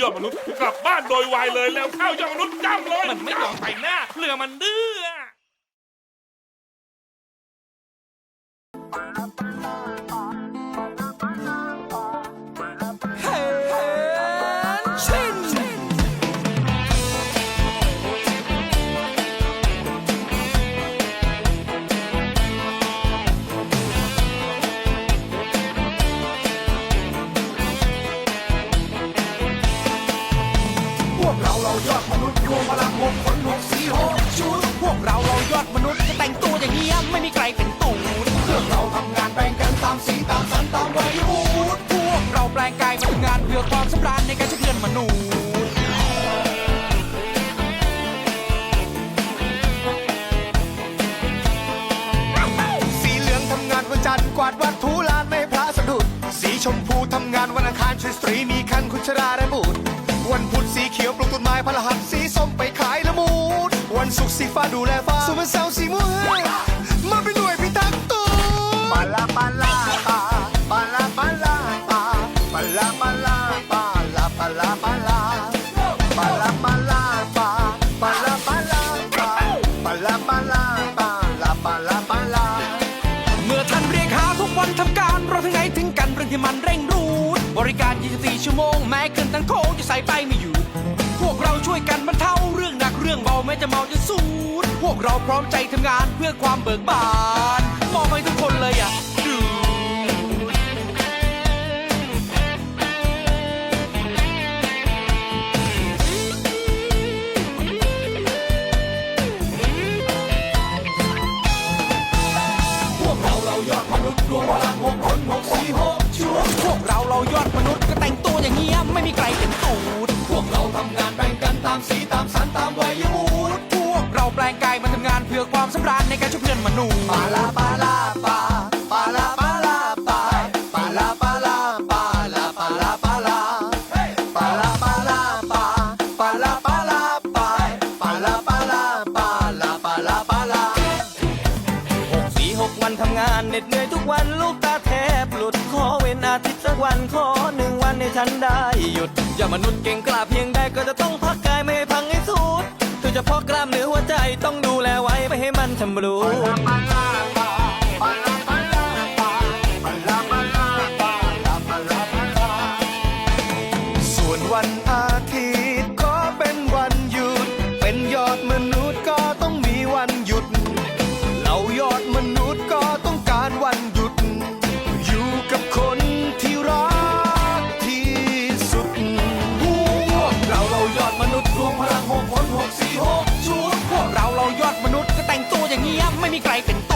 ยอดมนุษย์กลับบ้านโดยไวเลยแล้วเข้ายอดมนุษย์จ้ำเลยมันไม่ยอมไปหน้าเรือมันดื้อ วกเราเรายอดมนุษย์รวมพลังหกคนหกสีหกชุดพวกเราเรายอดมนุษย์จะแต่งตัวอย่างเงี้ยไม่มีใครเป็นตูดพวกเราทำงานแบ่งกันตามสีตามสันตามวัยวุฒิพวกเราแปลงกายมาทำงานเพื่อความสำราญในการ ดวันศุกร์สีฟ้าดูแลฟ้าส่วนวันเสาร์สีม่วงมาเป็นหน่วยพิทักษ์ตัวปาลาปาลาปาปาลาปาลาปาปาลาปาลาปาลาปาลาปาลาปาลาปาลาปาปาลาปาลาปาปาลาปาลาปาลาปาลาปาลาเมื่อท่านเรียกหาทุกวันทำการเราถึงไหนถึงกันเรื่องที่มันเร่งรูดบริการ 24 ชั่วโมงแม้เกินตั้งโค้งจะใส่ไปไม่อยู่พว กเราช่วยกันบรรเทาเรื่องหนักเรื่องเบาแม้จะเมาจะสูดพวกเราพร้อมใจทำงานเพื่อความเบิกบานมองไปทุกคนเลยอะดูพวกเราเรายอดมนุษย์รวมพลังหกคนหกสี่หกชุดพวกเราเรายอดมนุษย์ก็แต่งตัวอย่างเงี้ยายมาทำงานเพื่อความสำราญในการช่วยเพื่อนมนุษย์ปาลาปาลาปาปาลาปาลาปาปาลาปาลาปาลาปาลาปาลาปาลาปาลาปาปาลาปาลาปาปาลาปาลาปาลาปาลาปาลาหกสี่หกวันทำงานเหน็ดเหนื่อยทุกวันลูกตาแทบหลุดขอเว้นอาทิตย์สักวันขอหนึ่งวันให้ฉันได้หยุดอย่ามนุษย์เก่งกล้าเพียงใดก็จะต้องพักกายไม่ให้พังให้สุดโดยเฉพาะกล้ามเนื้อหัวใจต้อง ให้มันชำรุดส่วนวันอาทิตย์ก็เป็นวันหยุด เป็นยอดมนุษย์ก็ต้องมีวันหยุด เรายอดมนุษย์ก็ต้องการวันหยุด อยู่กับคนที่รักที่สุด พวกเราเรายอดมนุษย์รวมพลังหกคน หกสี่หกชุดพวกเราเรายอดมนุษย์ก็แต่งตัวอย่างเงี้ยไม่มีใครเป็น